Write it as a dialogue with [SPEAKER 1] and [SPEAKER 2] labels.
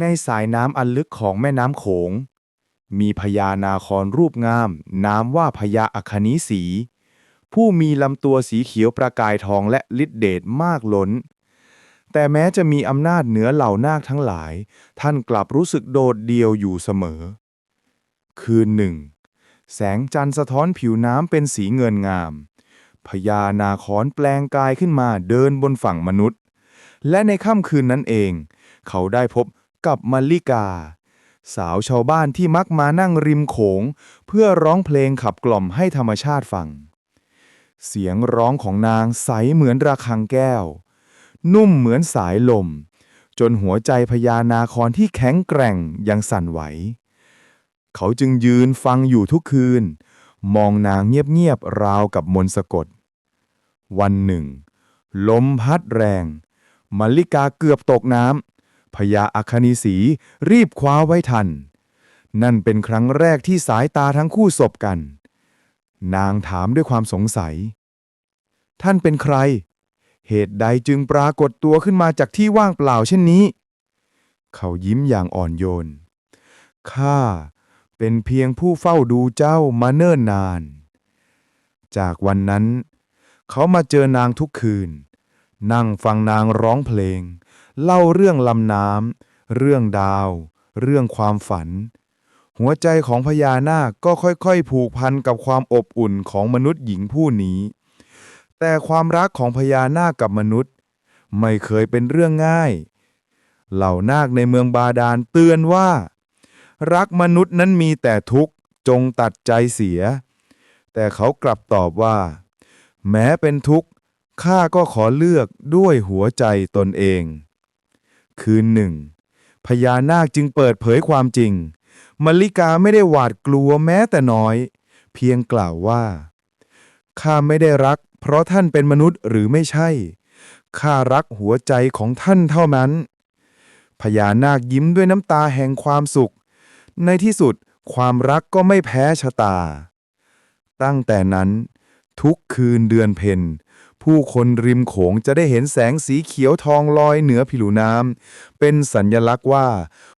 [SPEAKER 1] ในสายน้ำอันลึกของแม่น้ำโขง มีพญานาคอนรูปงาม นามว่าพญาอคนีสี ผู้มีลำตัวสีเขียวประกายทองและฤทธิเดชมากล้น แต่แม้จะมีอำนาจเหนือเหล่านาคทั้งหลาย ท่านกลับรู้สึกโดดเดี่ยวอยู่เสมอ คืนหนึ่ง แสงจันทร์สะท้อนผิวน้ำเป็นสีเงินงามพญานาคอนแปลงกายขึ้นมาเดินบนฝั่งมนุษย์ และในค่ำคืนนั้นเอง เขาได้พบ กับมัลลิกา สาวชาวบ้านที่มักมานั่งริมโขง เพื่อร้องเพลงขับกล่อมให้ธรรมชาติฟัง เสียงร้องของนางใสเหมือนระฆังแก้ว นุ่มเหมือนสายลม จนหัวใจพญานาคอนที่แข็งแกร่งยังสั่นไหว เขาจึงยืนฟังอยู่ทุกคืน มองนางเงียบๆราวกับมนต์สะกด วันหนึ่งลมพัดแรง มัลลิกาเกือบตกน้ำ พญาอัคนีสีรีบคว้าไว้ทัน นั่นเป็นครั้งแรกที่สายตาทั้งคู่สบกัน นางถามด้วยความสงสัย ท่านเป็นใคร เหตุใดจึงปรากฏตัวขึ้นมาจากที่ว่างเปล่าเช่นนี้ เขายิ้มอย่างอ่อนโยน ข้าเป็นเพียงผู้เฝ้าดูเจ้ามาเนิ่นนาน จากวันนั้น เขามาเจอนางทุกคืน นั่งฟังนางร้องเพลง เล่าเรื่องลำน้ำเรื่องดาว เรื่องความฝัน หัวใจของพญานาคก็ค่อยๆ ผูกพันกับความอบอุ่นของมนุษย์หญิงผู้นี้ แต่ความรักของพญานาคกับมนุษย์ ไม่เคยเป็นเรื่องง่าย เหล่านาคในเมืองบาดาลเตือนว่า รักมนุษย์นั้นมีแต่ทุกข์จงตัดใจเสีย แต่เขากลับตอบว่า แม้เป็นทุกข์ข้าก็ขอเลือกด้วยหัวใจตนเอง คืนหนึ่ง พญานาคจึงเปิดเผยความจริง มลิกาไม่ได้หวาดกลัวแม้แต่น้อย เพียงกล่าวว่า ข้าไม่ได้รัก เพราะท่านเป็นมนุษย์หรือไม่ใช่ ข้ารักหัวใจของท่านเท่านั้น พญานาคยิ้มด้วยน้ำตาแห่งความสุข ในที่สุดความรักก็ไม่แพ้ชะตา ตั้งแต่นั้น ทุกคืนเดือนเพ็ญ ผู้คนริมโขงจะได้เห็นแสงสีเขียวทองลอยเหนือผิวน้ำเป็นสัญญลักษณ์ว่า